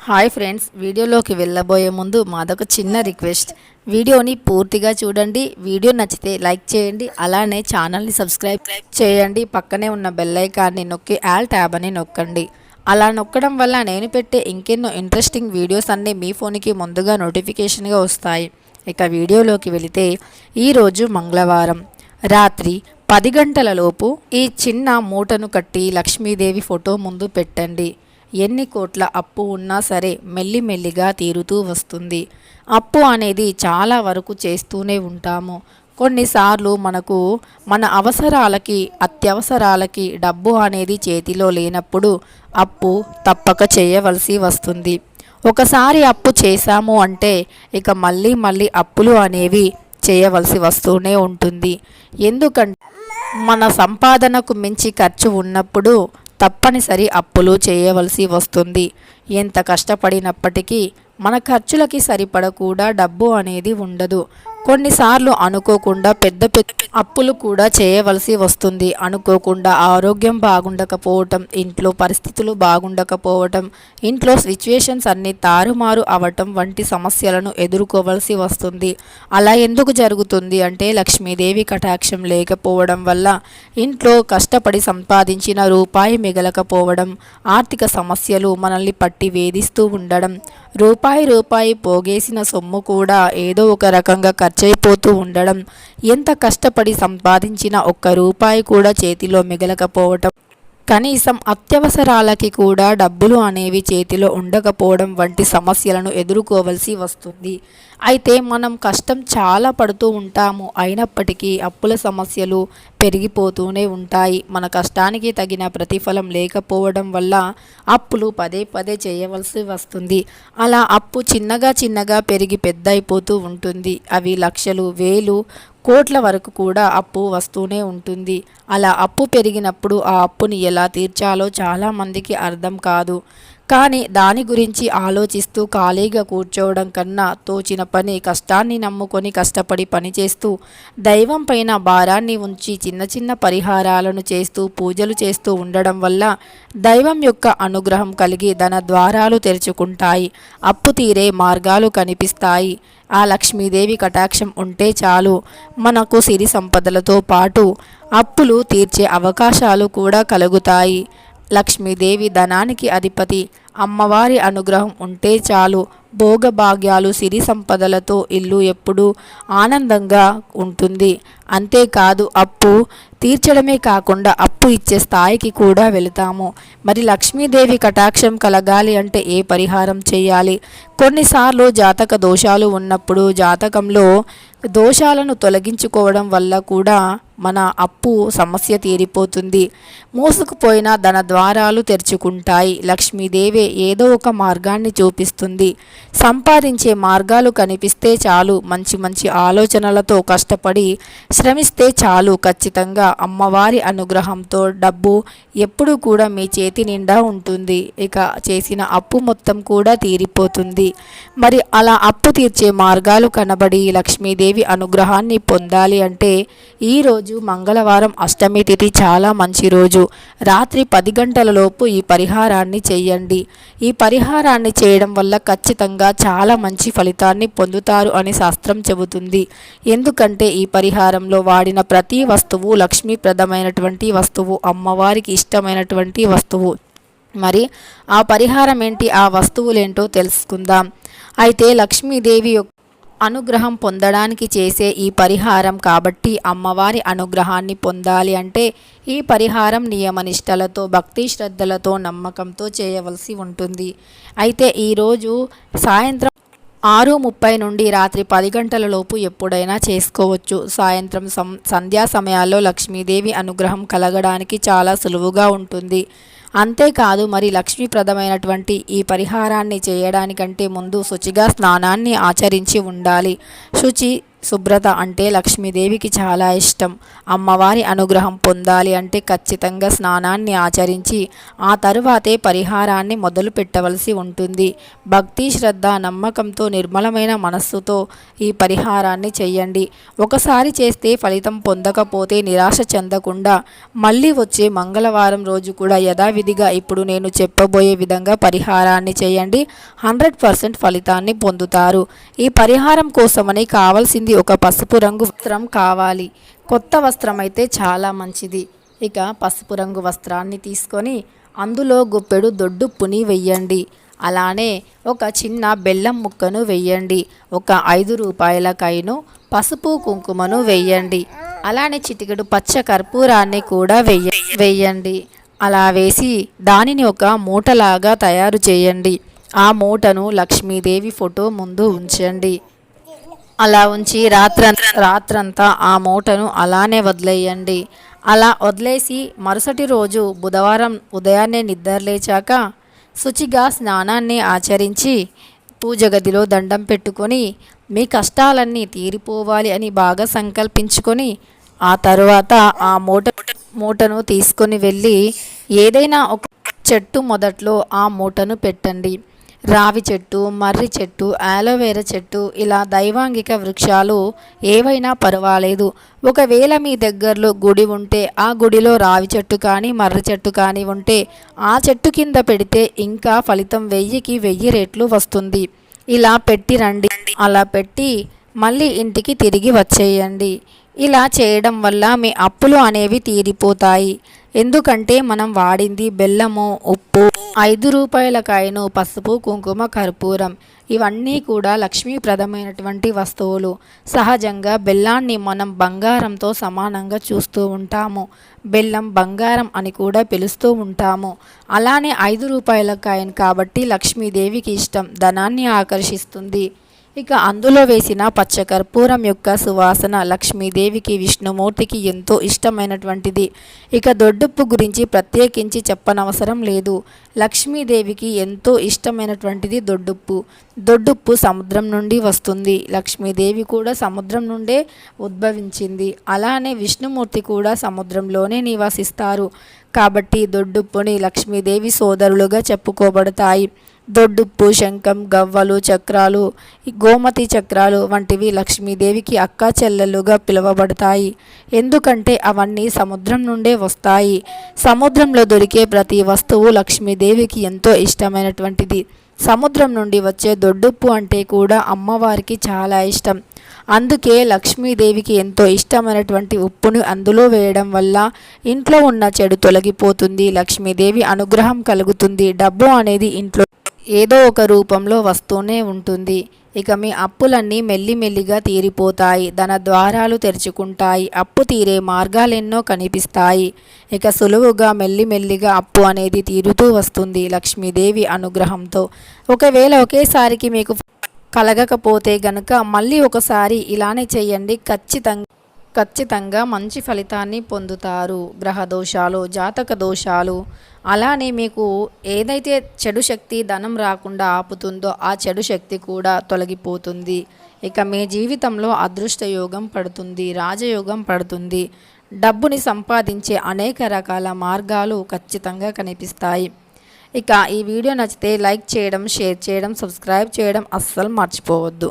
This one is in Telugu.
హాయ్ ఫ్రెండ్స్ వీడియోలోకి వెళ్ళబోయే ముందు మాదొక చిన్న రిక్వెస్ట్. వీడియోని పూర్తిగా చూడండి వీడియో నచ్చితే లైక్ చేయండి అలానే ఛానల్ని సబ్స్క్రైబ్ చేయండి పక్కనే ఉన్న బెల్లైకాన్ని నొక్కి ఆల్ ట్యాబ్ అని నొక్కండి. అలా నొక్కడం వల్ల నేను పెట్టే ఇంకెన్నో ఇంట్రెస్టింగ్ వీడియోస్ అన్నీ మీ ఫోన్కి ముందుగా నోటిఫికేషన్గా వస్తాయి. ఇక వీడియోలోకి వెళితే ఈరోజు మంగళవారం. రాత్రి పది గంటల లోపు ఈ చిన్న మూటను కట్టి లక్ష్మీదేవి ఫోటో ముందు పెట్టండి. ఎన్ని కోట్ల అప్పు ఉన్నా సరే మెల్లిమెల్లిగా తీరుతూ వస్తుంది. అప్పు అనేది చాలా వరకు చేస్తూనే ఉంటాము. కొన్నిసార్లు మనకు మన అవసరాలకి అత్యవసరాలకి డబ్బు అనేది చేతిలో లేనప్పుడు అప్పు తప్పక చేయవలసి వస్తుంది. ఒకసారి అప్పు చేశాము అంటే ఇక మళ్ళీ మళ్ళీ అప్పులు అనేవి చేయవలసి వస్తూనే ఉంటుంది. ఎందుకంటే మన సంపాదనకు మించి ఖర్చు ఉన్నప్పుడు తప్పనిసరి అప్పులు చేయవలసి వస్తుంది. ఎంత కష్టపడినప్పటికీ మన ఖర్చులకి సరిపడ కూడా డబ్బు అనేది ఉండదు. కొన్నిసార్లు అనుకోకుండా పెద్ద పెద్ద అప్పులు కూడా చేయవలసి వస్తుంది. అనుకోకుండా ఆరోగ్యం బాగుండకపోవటం ఇంట్లో పరిస్థితులు బాగుండకపోవటం ఇంట్లో సిచ్యువేషన్స్ అన్నీ తారుమారు అవటం వంటి సమస్యలను ఎదుర్కోవలసి వస్తుంది. అలా ఎందుకు జరుగుతుంది అంటే లక్ష్మీదేవి కటాక్షం లేకపోవడం వల్ల ఇంట్లో కష్టపడి సంపాదించిన రూపాయి మిగలకపోవడం ఆర్థిక సమస్యలు మనల్ని పట్టి వేధిస్తూ ఉండడం రూపాయి రూపాయి పోగేసిన సొమ్ము కూడా ఏదో ఒక రకంగా ఖర్చయిపోతూ ఉండడం ఎంత కష్టపడి సంపాదించిన ఒక్క రూపాయి కూడా చేతిలో మిగలకపోవటం కనీసం అత్యవసరాలకి కూడా డబ్బులు అనేవి చేతిలో ఉండకపోవడం వంటి సమస్యలను ఎదుర్కోవలసి వస్తుంది. అయితే మనం కష్టం చాలా పడుతూ ఉంటాము. అయినప్పటికీ అప్పుల సమస్యలు పెరిగిపోతూనే ఉంటాయి. మన కష్టానికి తగిన ప్రతిఫలం లేకపోవడం వల్ల అప్పులు పదే పదే చేయవలసి వస్తుంది. అలా అప్పు చిన్నగా చిన్నగా పెరిగి పెద్ద అయిపోతూ ఉంటుంది. అవి లక్షలు వేలు కోట్ల వరకు కూడా అప్పు వస్తూనే ఉంటుంది. అలా అప్పు పెరిగినప్పుడు ఆ అప్పుని ఎలా తీర్చాలో చాలామందికి అర్థం కాదు. కానీ దాని గురించి ఆలోచిస్తూ ఖాళీగా కూర్చోవడం కన్నా తోచిన పని కష్టాన్ని నమ్ముకొని కష్టపడి పనిచేస్తూ దైవం పైన భారాన్ని ఉంచి చిన్న చిన్న పరిహారాలను చేస్తూ పూజలు చేస్తూ ఉండడం వల్ల దైవం యొక్క అనుగ్రహం కలిగి ధన ద్వారాలు తెరుచుకుంటాయి. అప్పు తీరే మార్గాలు కనిపిస్తాయి. ఆ లక్ష్మీదేవి కటాక్షం ఉంటే చాలు. మనకు సిరి సంపదలతో పాటు అప్పులు తీర్చే అవకాశాలు కూడా కలుగుతాయి. లక్ష్మీదేవి ధనానికి అధిపతి. అమ్మవారి అనుగ్రహం ఉంటే చాలు. భోగభాగ్యాలు సిరి సంపదలతో ఇల్లు ఎప్పుడూ ఆనందంగా ఉంటుంది. అంతేకాదు అప్పు తీర్చడమే కాకుండా అప్పు ఇచ్చే స్థాయికి కూడా వెళతాము. మరి లక్ష్మీదేవి కటాక్షం కలగాలి అంటే ఏ పరిహారం చేయాలి? కొన్నిసార్లు జాతక దోషాలు ఉన్నప్పుడు జాతకంలో దోషాలను తొలగించుకోవడం వల్ల కూడా మన అప్పు సమస్య తీరిపోతుంది. మూసుకుపోయిన ధన ద్వారాలు తెరుచుకుంటాయి. లక్ష్మీదేవి ఏదో ఒక మార్గాన్ని చూపిస్తుంది. సంపాదించే మార్గాలు కనిపిస్తే చాలు. మంచి మంచి ఆలోచనలతో కష్టపడి శ్రమిస్తే చాలు ఖచ్చితంగా. అమ్మవారి అనుగ్రహంతో డబ్బు ఎప్పుడు కూడా మీ చేతి నిండా ఉంటుంది. ఇక చేసిన అప్పు మొత్తం కూడా తీరిపోతుంది. మరి అలా అప్పు తీర్చే మార్గాలు కనబడి లక్ష్మీదేవి అనుగ్రహాన్ని పొందాలి అంటే ఈరోజు మంగళవారం అష్టమి తిథి చాలా మంచి రోజు. రాత్రి పది గంటల లోపు ఈ పరిహారాన్ని చేయండి. ఈ పరిహారాన్ని చేయడం వల్ల ఖచ్చితంగా చాలా మంచి ఫలితాన్ని పొందుతారు అని శాస్త్రం చెబుతుంది. ఎందుకంటే ఈ పరిహారంలో వాడిన ప్రతి వస్తువు లక్ష్మీప్రదమైనటువంటి వస్తువు అమ్మవారికి ఇష్టమైనటువంటి వస్తువు. మరి ఆ పరిహారం ఏంటి ఆ వస్తువులేంటో తెలుసుకుందాం. అయితే లక్ష్మీదేవి యొక్క అనుగ్రహం పొందడానికి చేసే ఈ పరిహారం కాబట్టి అమ్మవారి అనుగ్రహాన్ని పొందాలి అంటే ఈ పరిహారం నియమనిష్టలతో భక్తి శ్రద్ధలతో నమ్మకంతో చేయవలసి ఉంటుంది. అయితే ఈరోజు సాయంత్రం ఆరు ముప్పై నుండి రాత్రి పది గంటల లోపు ఎప్పుడైనా చేసుకోవచ్చు. సాయంత్రం సం సంధ్యా సమయాల్లో లక్ష్మీదేవి అనుగ్రహం కలగడానికి చాలా సులువుగా ఉంటుంది. అంతేకాదు మరి లక్ష్మీప్రదమైనటువంటి ఈ పరిహారాన్ని చేయడానికంటే ముందు శుచిగా స్నానాన్ని ఆచరించి ఉండాలి. శుచి శుభ్రత అంటే లక్ష్మీదేవికి చాలా ఇష్టం. అమ్మవారి అనుగ్రహం పొందాలి అంటే ఖచ్చితంగా స్నానాన్ని ఆచరించి ఆ తరువాతే పరిహారాన్ని మొదలు పెట్టవలసి ఉంటుంది. భక్తి శ్రద్ధ నమ్మకంతో నిర్మలమైన మనస్సుతో ఈ పరిహారాన్ని చేయండి. ఒకసారి చేస్తే ఫలితం పొందకపోతే నిరాశ చెందకుండా మళ్ళీ వచ్చే మంగళవారం రోజు కూడా యథావిధిగా ఇప్పుడు నేను చెప్పబోయే విధంగా పరిహారాన్ని చేయండి. హండ్రెడ్ పర్సెంట్ ఫలితాన్ని పొందుతారు. ఈ పరిహారం కోసమని కావాల్సింది ఒక పసుపు రంగు వస్త్రం కావాలి. కొత్త వస్త్రం అయితే చాలా మంచిది. ఇక పసుపు రంగు వస్త్రాన్ని తీసుకొని అందులో గుప్పెడు దొడ్డుప్పుని వెయ్యండి. అలానే ఒక చిన్న బెల్లం ముక్కను వెయ్యండి. ఒక ఐదు రూపాయల కైను పసుపు కుంకుమను వెయ్యండి. అలానే చిటికెడు పచ్చ కర్పూరాన్ని కూడా వెయ్య వెయ్యండి. అలా వేసి దానిని ఒక మూటలాగా తయారు చేయండి. ఆ మూటను లక్ష్మీదేవి ఫోటో ముందు ఉంచండి. అలా ఉంచి రాత్ర రాత్రంతా ఆ మూటను అలానే వదిలేయండి. అలా వదిలేసి మరుసటి రోజు బుధవారం ఉదయాన్నే నిద్రలేచాక శుచిగా స్నానాన్ని ఆచరించి పూజ గదిలో దండం పెట్టుకొని మీ కష్టాలన్నీ తీరిపోవాలి అని బాగా సంకల్పించుకొని ఆ తరువాత ఆ మూట మూటను తీసుకొని వెళ్ళి ఏదైనా ఒక చెట్టు మొదట్లో ఆ మూటను పెట్టండి. రావి చెట్టు మర్రి చెట్టు ఆలోవేరా చెట్టు ఇలా దైవాంగిక వృక్షాలు ఏవైనా పర్వాలేదు. ఒకవేళ మీ దగ్గరలో గుడి ఉంటే ఆ గుడిలో రావి చెట్టు కానీ మర్రి చెట్టు కానీ ఉంటే ఆ చెట్టు కింద పెడితే ఇంకా ఫలితం వెయ్యికి వెయ్యి రేట్లు వస్తుంది. ఇలా పెట్టి రండి. అలా పెట్టి మళ్ళీ ఇంటికి తిరిగి వచ్చేయండి. ఇలా చేయడం వల్ల మీ అప్పులు అనేవి తీరిపోతాయి. ఎందుకంటే మనం వాడింది బెల్లము ఉప్పు ఐదు రూపాయల కాయను పసుపు కుంకుమ కర్పూరం. ఇవన్నీ కూడా లక్ష్మీప్రదమైనటువంటి వస్తువులు. సహజంగా బెల్లాన్ని మనం బంగారంతో సమానంగా చూస్తూ ఉంటాము. బెల్లం బంగారం అని కూడా పిలుస్తూ ఉంటాము. అలానే ఐదు రూపాయల కాయను కాబట్టి లక్ష్మీదేవికి ఇష్టం. ధనాన్ని ఆకర్షిస్తుంది. ఇక అందులో వేసిన పచ్చకర్పూరం యొక్క సువాసన లక్ష్మీదేవికి విష్ణుమూర్తికి ఎంతో ఇష్టమైనటువంటిది. ఇక దొడ్డుప్పు గురించి ప్రత్యేకించి చెప్పనవసరం లేదు. లక్ష్మీదేవికి ఎంతో ఇష్టమైనటువంటిది దొడ్డుప్పు. దొడ్డుప్పు సముద్రం నుండి వస్తుంది. లక్ష్మీదేవి కూడా సముద్రం నుండే ఉద్భవించింది. అలానే విష్ణుమూర్తి కూడా సముద్రంలోనే నివసిస్తారు. కాబట్టి దొడ్డుప్పుని లక్ష్మీదేవి సోదరులుగా చెప్పుకోబడతాయి. దొడ్డుప్పు శంఖం గవ్వలు చక్రాలు గోమతి చక్రాలు వంటివి లక్ష్మీదేవికి అక్కా చెల్లెలుగా పిలువబడతాయి. ఎందుకంటే అవన్నీ సముద్రం నుండే వస్తాయి. సముద్రంలో దొరికే ప్రతి వస్తువు లక్ష్మీదేవికి ఎంతో ఇష్టమైనటువంటిది. సముద్రం నుండి వచ్చే దొడ్డుప్పు అంటే కూడా అమ్మవారికి చాలా ఇష్టం. అందుకే లక్ష్మీదేవికి ఎంతో ఇష్టమైనటువంటి ఉప్పును అందులో వేయడం వల్ల ఇంట్లో ఉన్న చెడు తొలగిపోతుంది లక్ష్మీదేవి అనుగ్రహం కలుగుతుంది. డబ్బు అనేది ఇంట్లో ఏదో ఒక రూపంలో వస్తూనే ఉంటుంది. ఇక మీ అప్పులన్నీ మెల్లిమెల్లిగా తీరిపోతాయి. ధన ద్వారాలు తెరుచుకుంటాయి. అప్పు తీరే మార్గాలెన్నో కనిపిస్తాయి. ఇక సులువుగా మెల్లిమెల్లిగా అప్పు అనేది తీరుతూ వస్తుంది లక్ష్మీదేవి అనుగ్రహంతో. ఒకవేళ ఒకేసారికి మీకు కలగకపోతే గనుక మళ్ళీ ఒకసారి ఇలానే చేయండి. ఖచ్చితంగా ఖచ్చితంగా మంచి ఫలితాన్ని పొందుతారు. గ్రహ దోషాలు జాతక దోషాలు. అలానే మీకు ఏదైతే చెడు శక్తి ధనం రాకుండా ఆపుతుందో ఆ చెడు శక్తి కూడా తొలగిపోతుంది. ఇక మీ జీవితంలో అదృష్ట యోగం పడుతుంది రాజయోగం పడుతుంది. డబ్బుని సంపాదించే అనేక రకాల మార్గాలు ఖచ్చితంగా కనిపిస్తాయి. ఇక ఈ వీడియో నచ్చితే లైక్ చేయడం షేర్ చేయడం సబ్స్క్రైబ్ చేయడం అస్సలు మర్చిపోవద్దు.